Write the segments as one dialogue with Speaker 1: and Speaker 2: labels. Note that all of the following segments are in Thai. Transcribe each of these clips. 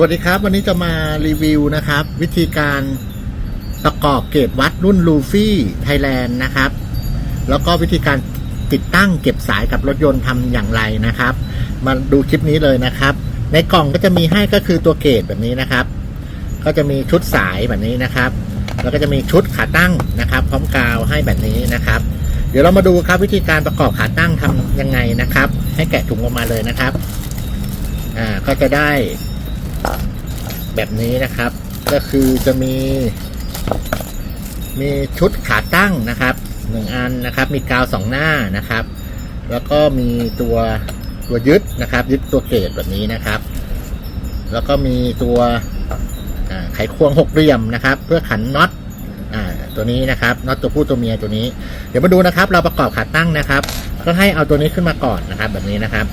Speaker 1: วัสดีครับ วันนี้จะมารีวิวนะครับ วิธีการประกอบเกรดวัดรุ่นลูฟี่ไทยแลนด์นะครับ แล้วก็วิธีการติดตั้งเก็บสายกับรถยนต์ทำอย่างไรนะครับ มาดูคลิปนี้เลยนะครับ ในกล่องก็จะมีให้ก็คือตัวเกรดแบบนี้นะครับ ก็จะมีชุดสายแบบนี้นะครับ แล้วก็จะมีชุดขาตั้งนะครับ พร้อมกาวให้แบบนี้นะครับ เดี๋ยวเรามาดูครับวิธีการประกอบขาตั้งทำยังไงนะครับ ให้แกะถุงออกมาเลยนะครับอ่าก็จะได้ แบบนี้นะครับ ก็คือจะมี มีชุดขาตั้งนะครับหนึ่งอันนะครับ มีกาวสองหน้านะครับ แล้วก็มีตัวตัวยึดนะครับ ยึดตัวเกรดแบบนี้นะครับ แล้วก็มีตัวไขควงหกเหลี่ยมนะครับ เพื่อขันน็อตตัวนี้นะครับน็อตตัวผู้ตัวเมียตัวนี้ เดี๋ยวมาดูนะครับ เราประกอบขาตั้งนะครับ ก็ให้เอาตัวนี้ขึ้นมาก่อนนะครับ แบบนี้นะครับ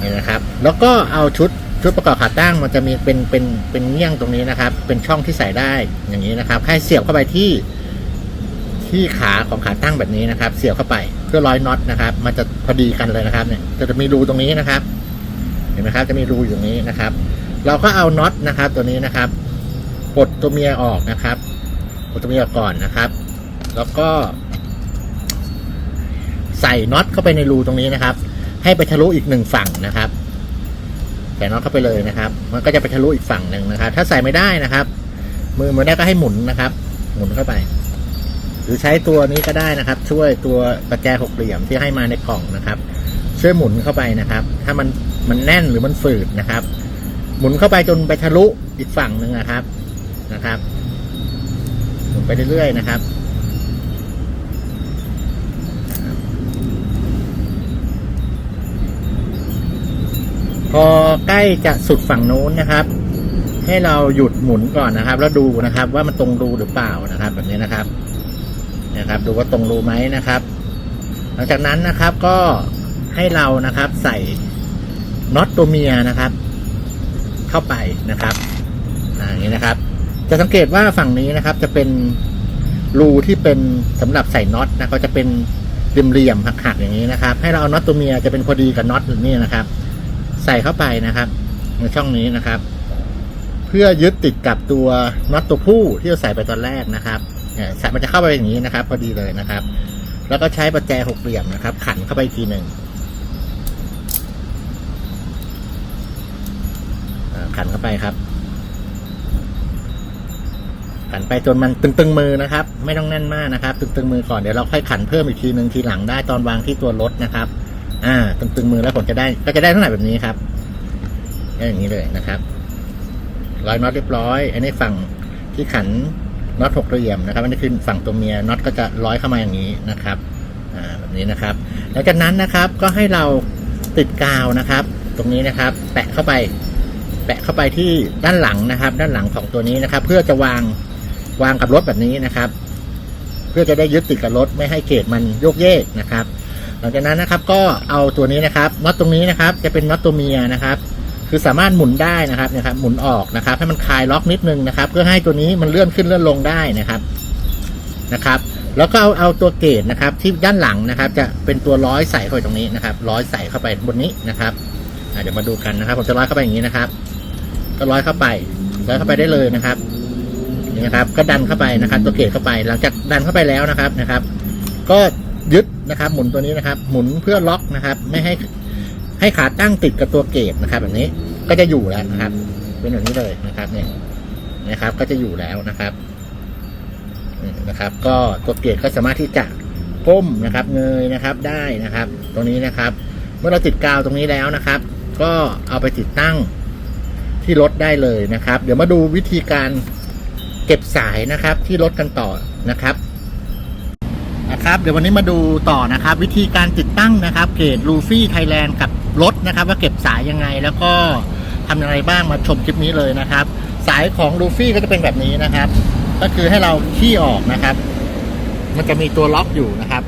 Speaker 1: นี่นะครับ แล้วก็เอาชุด ชุดประกอบขาตั้งมันจะมีเป็นเป็นเป็นเงี้ยงตรงนี้นะครับ เป็นช่องที่ใส่ได้อย่างนี้นะครับ ให้เสียบเข้าไปที่ที่ขาของขาตั้งแบบนี้นะครับ เสียบเข้าไปเพื่อร้อยน็อตนะครับ มันจะพอดีกันเลยนะครับ เนี่ยจะมีรูตรงนี้นะครับ เห็นไหมครับ จะมีรูอยู่ตรงนี้นะครับ เราก็เอาน็อตนะครับ ตัวนี้นะครับปลดตัวเมียออกนะครับปลดตัวเมียก่อนนะครับ แล้วก็ ใส่น็อตเข้าไปในรูตรงนี้นะครับ ให้ไปทะลุอีกหนึ่งฝั่งนะครับ ใส่น็อตเข้าไปเลยนะครับ มันก็จะไปทะลุอีกฝั่งหนึ่งนะครับ ถ้าใส่ไม่ได้นะครับ มือมือได้ก็ให้หมุนนะครับ หมุนเข้าไป หรือใช้ตัวนี้ก็ได้นะครับ ช่วยตัวประแจหกเหลี่ยมที่ให้มาในกล่องนะครับ ช่วยหมุนเข้าไปนะครับ ถ้ามันมันแน่นหรือมันฝืดนะครับ หมุนเข้าไปจนไปทะลุอีกฝั่งหนึ่งนะครับนะครับหมุนไปเรื่อยๆนะครับ พอใกล้จะสุดฝั่งโน้นนะครับ ให้เราหยุดหมุนก่อนนะครับ แล้วดูนะครับ ว่ามันตรงรูหรือเปล่านะครับ แบบนี้นะครับ นะครับ ดูว่าตรงรูไหมนะครับ หลังจากนั้นนะครับก็ให้เรานะครับใส่น็อตตัวเมียนะครับ เข้าไปนะครับอย่างนี้นะครับ จะสังเกตว่าฝั่งนี้นะครับ จะเป็นรูที่เป็นสำหรับใส่น็อตนะก็จะเป็นเหลี่ยมๆหักๆอย่างนี้นะครับ ให้เราเอาน็อตตัวเมียจะเป็นพอดีกับน็อตนี่นะครับ ใส่เข้าไปนะครับในช่องนี้นะครับ เพื่อยึดติดกับตัวน็อตตัวผู้ที่เราใส่ไปตอนแรกนะครับเนี่ยใส่มันจะเข้าไปอย่างนี้นะครับพอดีเลยนะครับ แล้วก็ใช้ประแจหกเหลี่ยมนะครับ ขันเข้าไปอีกทีหนึ่งขันเข้าไปครับขันไปจนมันตึงๆมือนะครับ ไม่ต้องแน่นมากนะครับ ตึงๆมือก่อนเดี๋ยวเราค่อยขันเพิ่มอีกทีหนึ่งทีหลังได้ตอนวางที่ตัวรถนะครับ อ่าตึงๆมือแล้วผมจะได้ ก็จะได้ลักษณะแบบนี้ครับได้อย่างนี้เลยนะครับร้อยน็อตเรียบร้อย อันนี้ฝั่งที่ขันน็อตหกเหลี่ยมนะครับ อันนี้คือฝั่งตัวเมียน็อตก็จะร้อยเข้ามาอย่างนี้นะครับอ่าแบบนี้นะครับหลังจากนั้นนะครับก็ให้เราติดกาวนะครับ ตรงนี้นะครับ แปะเข้าไป แปะเข้าไปที่ด้านหลังนะครับ ด้านหลังของตัวนี้นะครับ เพื่อจะวางวางกับรถแบบนี้นะครับ เพื่อจะได้ยึดติดกับรถไม่ให้เกรดมันโยกเยกนะครับ หลังจากนั้นนะครับก็เอาตัวนี้นะครับน็อตตรงนี้นะครับ จะเป็นน็อตตัวเมียนะครับ คือสามารถหมุนได้นะครับนะครับ หมุนออกนะครับ ให้มันคลายล็อกนิดนึงนะครับ เพื่อให้ตัวนี้มันเลื่อนขึ้นเลื่อนลงได้นะครับนะครับ แล้วก็เอาเอาตัวเกจนะครับ ที่ด้านหลังนะครับ จะเป็นตัวร้อยใส่เข้าไปตรงนี้นะครับ ร้อยใส่เข้าไปบนนี้นะครับเดี๋ยวมาดูกันนะครับ ผมจะร้อยเข้าไปอย่างนี้นะครับ ก็ร้อยเข้าไปร้อยเข้าไปได้เลยนะครับนี่นะครับ ก็ดันเข้าไปนะครับ ตัวเกจเข้าไป หลังจากดันเข้าไปแล้วนะครับนะครับ ก็ ยึดนะครับ หมุนตัวนี้นะครับ หมุนเพื่อล็อกนะครับ ไม่ให้ให้ขาตั้งติดกับตัวเกจนะครับ แบบนี้ก็จะอยู่แล้วนะครับ เป็นแบบนี้เลยนะครับเนี่ยนะครับ ก็จะอยู่แล้วนะครับนะครับ ก็ตัวเกจก็สามารถที่จะก้มนะครับ เงยนะครับได้นะครับ ตรงนี้นะครับ เมื่อเราติดกาวตรงนี้แล้วนะครับ ก็เอาไปติดตั้งที่รถได้เลยนะครับ เดี๋ยวมาดูวิธีการเก็บสายนะครับ ที่รถกันต่อนะครับ นะครับ เดี๋ยววันนี้มาดูต่อนะครับ วิธีการติดตั้งนะครับเกตลูฟี่ไทยแลนด์กับรถนะครับ ว่าเก็บสายยังไงแล้วก็ทำยังไงบ้างมาชมคลิปนี้เลยนะครับ สายของลูฟี่ก็จะเป็นแบบนี้นะครับ ก็คือให้เราขี้ออกนะครับ มันจะมีตัวล็อกอยู่นะครับ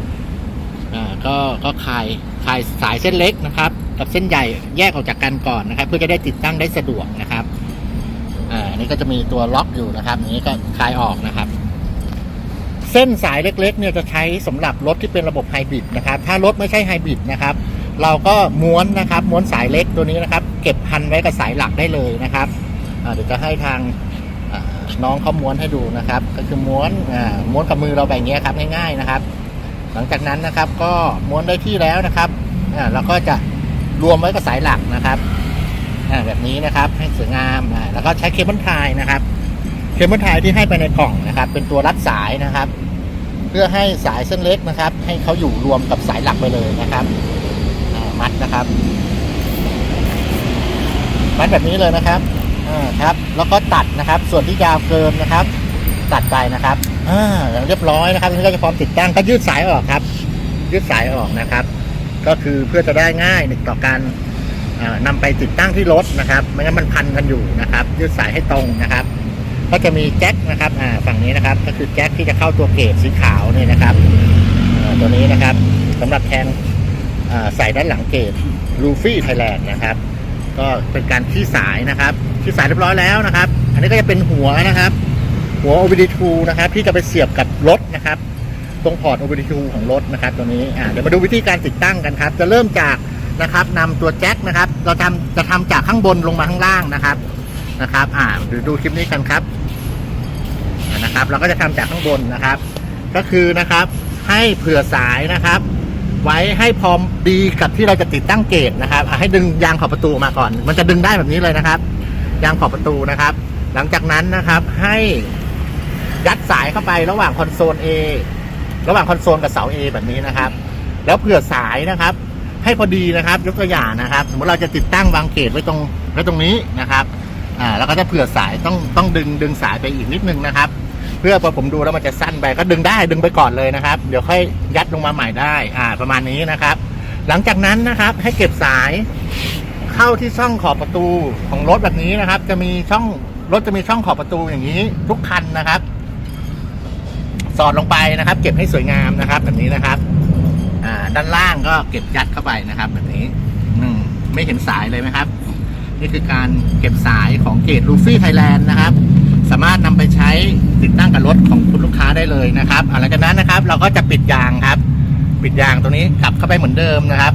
Speaker 1: อ่าก็ก็คลายคลายสายเส้นเล็กนะครับ กับเส้นใหญ่แยกออกจากกันก่อนนะครับ เพื่อจะได้ติดตั้งได้สะดวกนะครับอ่าอันนี่ก็จะมีตัวล็อกอยู่นะครับอย่างนี้ก็คลายออกนะครับ เส้นสายเล็กๆเนี่ยจะใช้สำหรับรถที่เป็นระบบไฮบริดนะครับ ถ้ารถไม่ใช่ไฮบริดนะครับ เราก็ม้วนนะครับม้วนสายเล็กตัวนี้นะครับ เก็บพันไว้กับสายหลักได้เลยนะครับเดี๋ยวจะให้ทางน้องเขาม้วนให้ดูนะครับ ก็คือม้วนม้วนกับมือเราแบบนี้ครับง่ายๆนะครับ หลังจากนั้นนะครับก็ม้วนได้ที่แล้วนะครับเราก็จะรวมไว้กับสายหลักนะครับแบบนี้นะครับให้สวยงามแล้วก็ใช้เคเบิลไทยนะครับ เคเบิลไทยที่ให้ไปในกล่องนะครับ เป็นตัวรัดสายนะครับ เพื่อให้สายเส้นเล็กนะครับ ให้เขาอยู่รวมกับสายหลักไปเลยนะครับมัดนะครับ มัดแบบนี้เลยนะครับอ่าครับ แล้วก็ตัดนะครับ ส่วนที่ยาวเกินนะครับ ตัดไปนะครับอ่าเรียบร้อยนะครับนี่ก็จะพร้อมติดตั้งก็ยืดสายออกครับ ยืดสายออกนะครับ ก็คือเพื่อจะได้ง่ายต่อการอ่านำไปติดตั้งที่รถนะครับไม่งั้นมันพันกันอยู่นะครับ ยืดสายให้ตรงนะครับ ก็จะมีแจ็คนะครับอ่าฝั่งนี้นะครับ ก็คือแจ็คที่จะเข้าตัวเกจสีขาวนี่นะครับตัวนี้นะครับสำหรับแทนอ่าใส่ด้านหลังเกจลูฟี่ไทยแลนด์นะครับ ก็เป็นการที่สายนะครับที่สายเรียบร้อยแล้วนะครับ อันนี้ก็จะเป็นหัวนะครับ หัว OBD2 นะครับ ที่จะไปเสียบกับรถนะครับ ตรงพอร์ต OBD2 ของรถนะครับตัวนี้อ่าเดี๋ยวมาดูวิธีการติดตั้งกันครับ จะเริ่มจากนะครับนำตัวแจ็คนะครับ เราทำจะทำจากข้างบนลงมาข้างล่างนะครับนะครับ อ่าดูดูคลิปนี้กันครับ นะครับ เราก็จะทำจากข้างบนนะครับ ก็คือนะครับให้เผื่อสายนะครับ ไว้ให้พร้อมดีกับที่เราจะติดตั้งเกจนะครับให้ดึงยางขอบประตูมาก่อน มันจะดึงได้แบบนี้เลยนะครับ ยางขอบประตูนะครับ หลังจากนั้นนะครับให้ยัดสายเข้าไประหว่างคอนโซล A ระหว่างคอนโซลกับเสา A แบบนี้นะครับ แล้วเผื่อสายนะครับ ให้พอดีนะครับ ยกตัวอย่างนะครับ สมมติเราจะติดตั้งวางเกจไว้ตรงไว้ตรงนี้นะครับ อ่า แล้วก็จะเผื่อสายต้องต้องดึงดึงสายไปอีกนิดนึงนะครับ เพื่อพอผมดูแล้วมันจะสั้นไปก็ดึงได้ดึงไปก่อนเลยนะครับ เดี๋ยวค่อยยัดลงมาใหม่ได้อ่าประมาณนี้นะครับ หลังจากนั้นนะครับให้เก็บสายเข้าที่ช่องขอบประตูของรถแบบนี้นะครับ จะมีช่องรถจะมีช่องขอบประตูอย่างนี้ทุกคันนะครับ สอดลงไปนะครับ เก็บให้สวยงามนะครับ แบบนี้นะครับ อ่า ด้านล่างก็เก็บยัดเข้าไปนะครับ แบบนี้อืมไม่เห็นสายเลยไหมครับ นี่คือการเก็บสายของเกตลูฟี่ไทยแลนด์นะครับ สามารถนำไปใช้ติดตั้งกับรถของคุณลูกค้าได้เลยนะครับอ่าหลังจากนั้นนะครับ เราก็จะปิดยางครับ ปิดยางตรงนี้กลับเข้าไปเหมือนเดิมนะครับ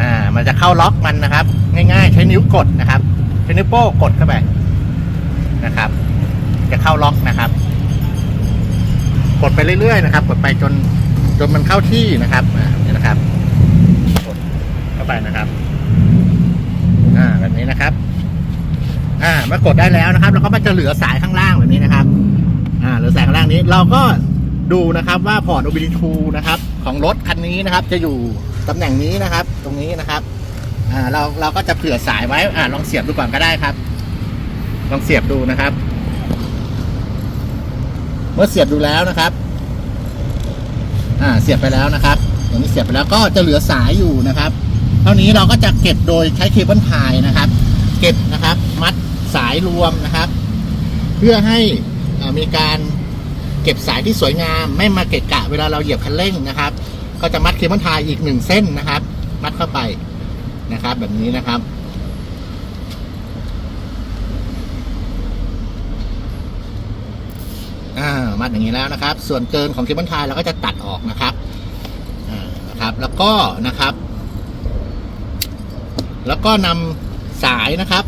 Speaker 1: อ่า มันจะเข้าล็อกมันนะครับ ง่าย ๆ ใช้นิ้วกดนะครับใช้นิ้วโป้งกดเข้าไปนะครับ จะเข้าล็อกนะครับ กดไปเรื่อยๆนะครับ กดไปจนจนมันเข้าที่นะครับอ่านี่นะครับ กดเข้าไปนะครับ อ่าแบบนี้นะครับ อ่ามื่อกดได้แล้วนะครับ แล้วก็มันจะเหลือสายข้างล่างแบบนี้นะครับ อ่าเหลือสายข้างล่างนี้เราก็ดูนะครับว่าพอร์ต OBD2 นะครับ ของรถคันนี้นะครับ จะอยู่ตำแหน่งนี้นะครับ ตรงนี้นะครับ อ่าเราเราก็จะเผื่อสายไว้อ่าลองเสียบดูก่อนก็ได้ครับ ลองเสียบดูนะครับ เมื่อเสียบดูแล้วนะครับ อ่าเสียบไปแล้วนะครับตรงนี้เสียบไปแล้วก็จะเหลือสายอยู่นะครับ เท่านี้เราก็จะเก็บโดยใช้เคเบิลไทยนะครับ เก็บนะครับ มัด สายรวมนะครับ เพื่อให้มีการเก็บสายที่สวยงาม ไม่มาเกะกะเวลาเราเหยียบคันเร่งนะครับ ก็จะมัดเคเบิลไทยอีกหนึ่งเส้นนะครับ มัดเข้าไปนะครับ แบบนี้นะครับอ่ามัดอย่างนี้แล้วนะครับ ส่วนเกินของเคเบิลไทยเราก็จะตัดออกนะครับอ่านะครับ แล้วก็นะครับ แล้วก็นำสายนะครับ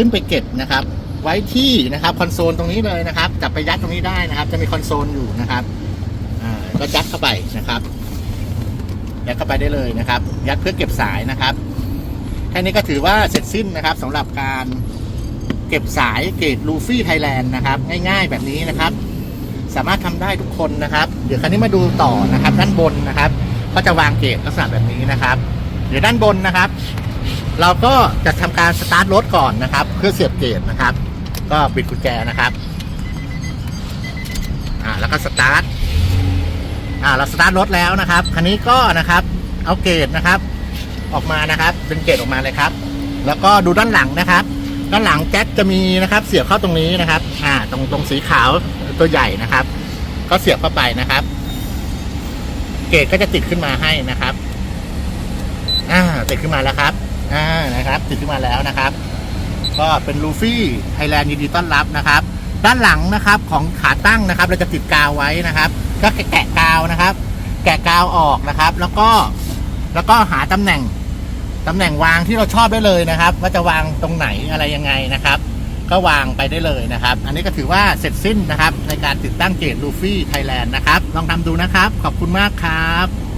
Speaker 1: ขึ้นไปเก็บนะครับ ไว้ที่นะครับคอนโซลตรงนี้เลยนะครับจับไปยัดตรงนี้ได้นะครับ จะมีคอนโซลอยู่นะครับก็ยัดเข้าไปนะครับยัดเข้าไปได้เลยนะครับ ยัดเพื่อเก็บสายนะครับแค่นี้ก็ถือว่าเสร็จสิ้นนะครับสำหรับการเก็บสายเกรดลูฟี่ไทยแลนด์นะครับ ง่ายๆแบบนี้นะครับ สามารถทำได้ทุกคนนะครับ เดี๋ยวคราวนี้มาดูต่อนะครับ ด้านบนนะครับ ก็จะวางเกจลักษณะแบบนี้นะครับเดี๋ยวด้านบนนะครับ เราก็จะทำการสตาร์ทรถก่อนนะครับ เพื่อเสียบเกจนะครับ ก็ปิดกุญแจนะครับอ่าแล้วก็สตาร์ทอ่าเราสตาร์ทรถแล้วนะครับคันนี้ก็นะครับเอาเกจนะครับ ออกมานะครับดึงเกจออกมาเลยครับ แล้วก็ดูด้านหลังนะครับ ด้านหลังแจ็คจะมีนะครับ เสียบเข้าตรงนี้นะครับ อ่า ตรงตรงสีขาวตัวใหญ่นะครับ ก็เสียบเข้าไปนะครับ เกจก็จะติดขึ้นมาให้นะครับ อ่า ติดขึ้นมาแล้วครับ อ่านะครับติดขึ้นมาแล้วนะครับ ก็เป็นลูฟี่ไทยแลนด์ยินดีต้อนรับนะครับ ด้านหลังนะครับของขาตั้งนะครับ เราจะติดกาวไว้นะครับ ก็แกะกาวนะครับ แกะกาวออกนะครับ แล้วก็แล้วก็หาตำแหน่งตำแหน่งวางที่เราชอบได้เลยนะครับ ว่าจะวางตรงไหนอะไรยังไงนะครับ ก็วางไปได้เลยนะครับ อันนี้ก็ถือว่าเสร็จสิ้นนะครับ ในการติดตั้งเกตลูฟี่ไทยแลนด์นะครับ ลองทำดูนะครับ ขอบคุณมากครับ